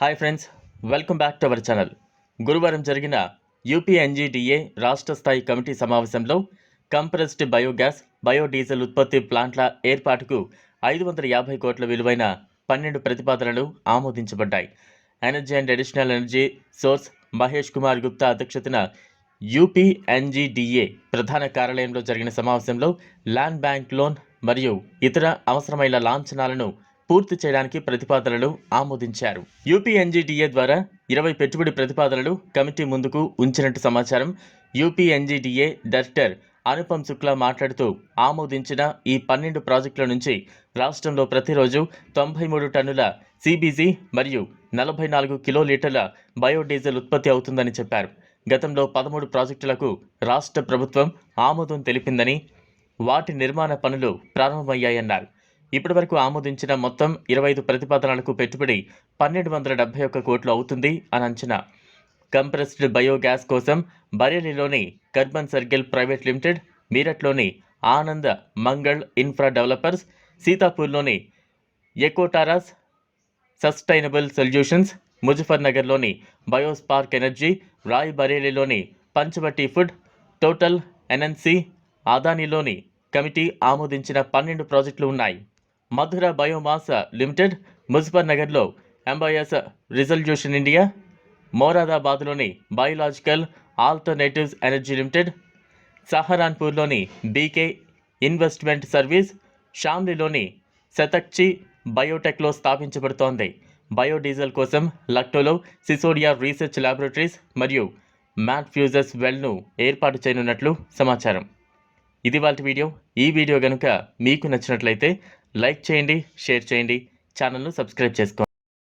Hi friends welcome back to our channel గురువారం జరిగిన యూపీఎన్జీడీఏ రాష్ట్ర స్థాయి కమిటీ సమావేశంలో కంప్రెస్డ్ బయోగ్యాస్ బయోడీజిల్ ఉత్పత్తి ప్లాంట్ల ఏర్పాటుకు ఐదు వందల యాభై కోట్ల విలువైన పన్నెండు ప్రతిపాదనలు ఆమోదించబడ్డాయి. Energy and additional energy source Mahesh Kumar Gupta అధ్యక్షతన యూపీఎన్జీడీఏ ప్రధాన కార్యాలయంలో జరిగిన సమావేశంలో ల్యాండ్ బ్యాంక్ లోన్ మరియు ఇతర అవసరమైన లాంఛనాలను పూర్తి చేయడానికి ప్రతిపాదనలు ఆమోదించారు. యూపీఎన్జీడీఏ ద్వారా ఇరవై పెట్టుబడి ప్రతిపాదనలు కమిటీ ముందుకు ఉంచినట్టు సమాచారం యూపీఎన్జీడీఏ డైరెక్టర్ అనుపమ్ శుక్లా మాట్లాడుతూ ఆమోదించిన ఈ పన్నెండు ప్రాజెక్టుల నుంచి రాష్ట్రంలో ప్రతిరోజు తొంభై మూడు టన్నుల సిబీజీ మరియు నలభై నాలుగు కిలోలీటర్ల బయోడీజిల్ ఉత్పత్తి అవుతుందని చెప్పారు. గతంలో పదమూడు ప్రాజెక్టులకు రాష్ట్ర ప్రభుత్వం ఆమోదం తెలిపిందని వాటి నిర్మాణ పనులు ప్రారంభమయ్యాయన్నారు. ఇప్పటివరకు ఆమోదించిన మొత్తం ఇరవై ఐదు ప్రతిపాదనలకు పెట్టుబడి పన్నెండు వందల డెబ్బై ఒక్క కోట్లు అవుతుంది అని అంచనా. కంప్రెస్డ్ బయోగ్యాస్ కోసం బరేలీలోని కర్బన్ సర్కిల్ ప్రైవేట్ లిమిటెడ్ మీరట్లోని ఆనంద్ మంగళ్ ఇన్ఫ్రా డెవలపర్స్ సీతాపూర్లోని ఎకోటారాస్ సస్టైనబుల్ సొల్యూషన్స్ ముజఫర్నగర్లోని బయోస్పార్క్ ఎనర్జీ రాయ్ బరేలీలోని పంచవటి ఫుడ్ టోటల్ ఎన్ఎన్సి ఆదానీలోని కమిటీ ఆమోదించిన పన్నెండు ప్రాజెక్టులు ఉన్నాయి. మధుర బయోమాస్ లిమిటెడ్ ముజఫర్ నగర్లో ఎంబైఎస్ రిజల్యూషన్ ఇండియా మోరాదాబాద్లోని బయోలాజికల్ ఆల్టర్నేటివ్స్ ఎనర్జీ లిమిటెడ్ సహరాన్పూర్లోని బీకే ఇన్వెస్ట్మెంట్ సర్వీస్ షామ్లీలోని శతక్చి బయోటెక్లో స్థాపించబడుతోంది. బయోడీజిల్ కోసం లక్టోలో సిసోడియా రీసెర్చ్ ల్యాబొరేటరీస్ మరియు మ్యాట్ ఫ్యూజర్స్ వెల్ను ఏర్పాటు చేయనున్నట్లు సమాచారం. ఇది వాళ్ళ వీడియో. ఈ వీడియో కనుక మీకు నచ్చినట్లయితే లైక్ చేయండి షేర్ చేయండి. ఛానల్ను సబ్స్క్రైబ్ చేసుకోండి.